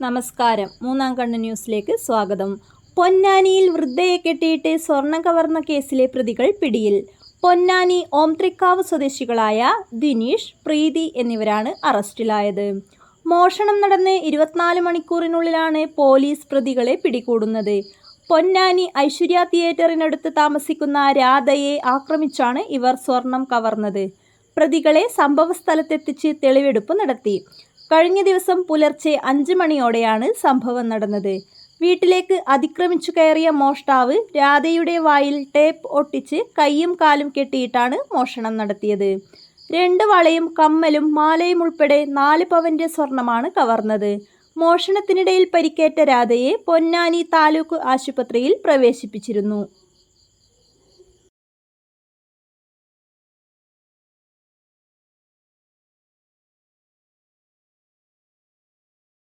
നമസ്കാരം. മൂന്നാം കണ്ണ് ന്യൂസിലേക്ക് സ്വാഗതം. പൊന്നാനിയിൽ വൃദ്ധയെ കെട്ടിയിട്ട് സ്വർണം കവർന്ന കേസിലെ പ്രതികൾ പിടിയിൽ. പൊന്നാനി ഓംത്രിക്കാവ് സ്വദേശികളായ ദിനീഷ് പ്രീതി എന്നിവരാണ് അറസ്റ്റിലായത്. മോഷണം നടന്ന് ഇരുപത്തിനാല് മണിക്കൂറിനുള്ളിലാണ് പോലീസ് പ്രതികളെ പിടികൂടുന്നത്. പൊന്നാനി ഐശ്വര്യ തിയേറ്ററിനടുത്ത് താമസിക്കുന്ന രാധയെ ആക്രമിച്ചാണ് ഇവർ സ്വർണം കവർന്നത്. പ്രതികളെ സംഭവസ്ഥലത്തെത്തിച്ച് തെളിവെടുപ്പ് നടത്തി. കഴിഞ്ഞ ദിവസം പുലർച്ചെ അഞ്ച് മണിയോടെയാണ് സംഭവം നടന്നത്. വീട്ടിലേക്ക് അതിക്രമിച്ചു കയറിയ മോഷ്ടാവ് രാധയുടെ വായിൽ ടേപ്പ് ഒട്ടിച്ച് കൈയും കാലും കെട്ടിയിട്ടാണ് മോഷണം നടത്തിയത്. രണ്ട് വളയും കമ്മലും മാലയും ഉൾപ്പെടെ നാല് പവന്റെ സ്വർണമാണ് കവർന്നത്. മോഷണത്തിനിടയിൽ പരിക്കേറ്റ രാധയെ പൊന്നാനി താലൂക്ക് ആശുപത്രിയിൽ പ്രവേശിപ്പിച്ചിരുന്നു.